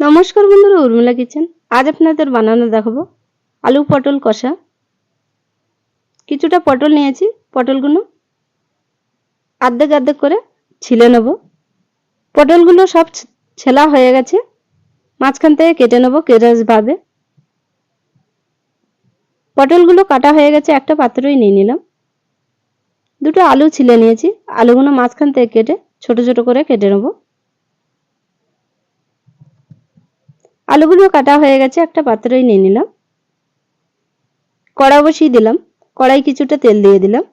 নমস্কার বন্ধুরা, উর্মিলা কিচেন। আজ আপনাদের বানানো দেখাবো আলু পটল কষা। কিছুটা পটল নিয়েছি, পটলগুলো আর্ধেক আর্ধেক করে ছিলে নেব। পটলগুলো সব ছেলা হয়ে গেছে। মাঝখান থেকে কেটে নেব কেরাসভাবে পটলগুলো কাটা হয়ে গেছে, একটা পাত্রই নিয়ে নিলাম। দুটো আলু ছিলে নিয়েছি, আলুগুলো মাঝখান থেকে কেটে ছোট ছোট করে কেটে নেব। আলুগুলো কাটা হয়ে গেছে, একটা পাত্রই নিয়ে নিলাম। কড়া বসিয়ে দিলাম, কড়াই কিছুটা তেল দিয়ে দিলাম।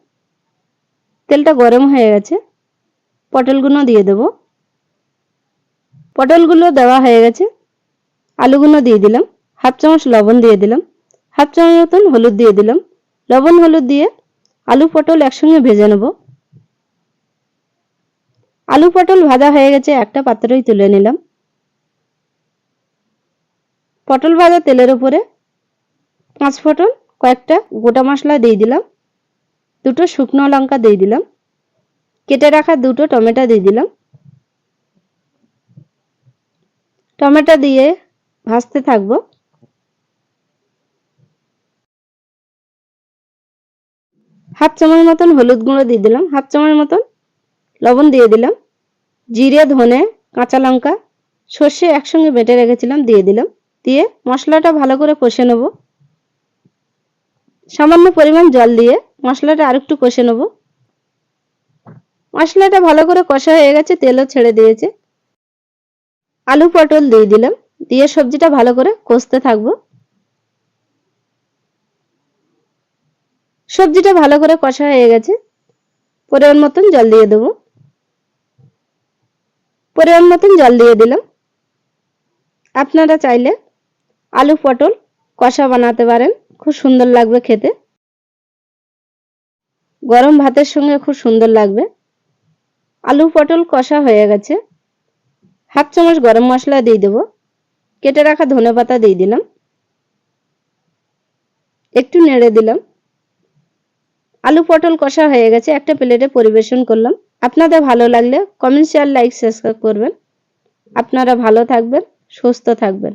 তেলটা গরম হয়ে গেছে, পটলগুলো দিয়ে দেব। পটলগুলো দেওয়া হয়ে গেছে, আলুগুলো দিয়ে দিলাম, হাফ চামচ লবণ দিয়ে দিলাম, হাফ চামচ মতন হলুদ দিয়ে দিলাম। লবণ হলুদ দিয়ে আলু পটল একসঙ্গে ভেজে নেব। আলু পটল ভাজা হয়ে গেছে, একটা পাত্রই তুলে নিলাম। পটল ভাজা তেলের উপরে পাঁচ ফোটন কয়েকটা গোটা মশলা দিয়ে দিলাম, দুটো শুকনো লঙ্কা দিয়ে দিলাম, কেটে রাখা দুটো টমেটো দিয়ে দিলাম। টমেটো দিয়ে ভাজতে থাকব। হাফ চামচ মতন হলুদ গুঁড়ো দিয়ে দিলাম, হাফ চামচ মতন লবণ দিয়ে দিলাম, জিরে, ধনে, কাঁচা লঙ্কা, সর্ষে একসঙ্গে বেটে রেখেছিলাম, দিয়ে দিলাম। দিয়ে মশলাটা ভালো করে কষে নেব। সামান্য পরিমাণ জল দিয়ে মশলাটা আরেকটু কষে নেব। মশলাটা ভালো করে কষা হয়ে গেছে, তেলও ছেড়ে দিয়েছে। আলু পটল দিয়ে দিলাম, দিয়ে সবজিটা ভালো করে কষতে থাকব। সবজিটা ভালো করে কষা হয়ে গেছে, পরিমাণ মতন জল দিয়ে দেবো। পরিমাণ মতন জল দিয়ে দিলাম। আপনারা চাইলে আলু, পটল কষা বানাতে পারেন। খুব সুন্দর লাগবে খেতে। গরম ভাতের সঙ্গে খুব সুন্দর লাগবে। আলু, পটল কষা হয়ে গেছে। হাফ চামচ গরম মশলা দিয়ে দেবো। কেটে রাখা ধনে পাতা দিয়ে দিলাম। একটু নেড়ে দিলাম। আলু, পটল কষা হয়ে গেছে। একটা প্লেটে পরিবেশন করলাম। আপনাদের ভালো লাগলে কমেন্ট, শেয়ার, লাইক, সাবস্ক্রাইব করবেন। আপনারা ভালো থাকবেন, সুস্থ থাকবেন।